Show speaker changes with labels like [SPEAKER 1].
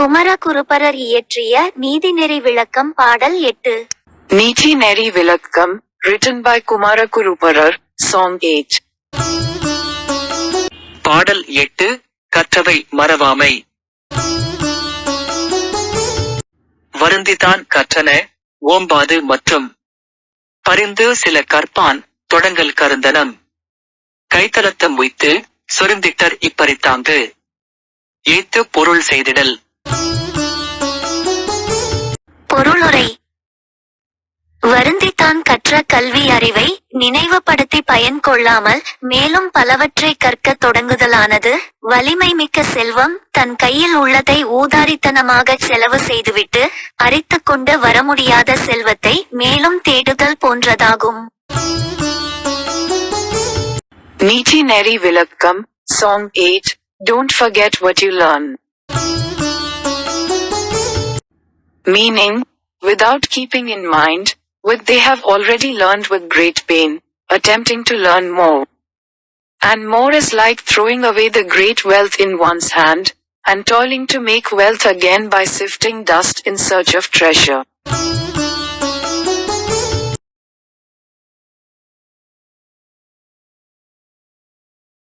[SPEAKER 1] குமரகுருபரர் இயற்றிய நீதிநெறி விளக்கம் பாடல் எட்டு.
[SPEAKER 2] நீதிநெறி விளக்கம் written by by Kumarakuruparar, Song 8.
[SPEAKER 3] பாடல் எட்டு கற்றவை மறவாமை. வருந்திதான் கற்றன ஓம்பாது மற்றும் பரிந்து சில கற்பான் தொடங்கல் கருந்தனம். கைத்தலத்தம் உய்த்து சொருந்திட்டர் இப்பறித்தாங்கு ஏத்து பொருள் செய்திடல்.
[SPEAKER 1] வருந்தித்தான் கற்ற கல்வி அறிவை நினைவுபடுத்தி பயன் கொள்ளாமல் மேலும் பலவற்றை கற்கத் தொடங்குதலானது. வலிமை மிக்க செல்வம் தன் கையில் உள்ளதை ஊதாரித்தனமாக செலவு செய்துவிட்டு அரித்து கொண்டு வர முடியாத செல்வத்தை மேலும் தேடுதல் போன்றதாகும்.
[SPEAKER 2] நீதி நெறி விளக்கம் song eight don't forget what you learn meaning without keeping in mind, what they have already learned with great pain, attempting to learn more. And more is like throwing away the great wealth in one's hand, and toiling to make wealth again by sifting dust in search of treasure.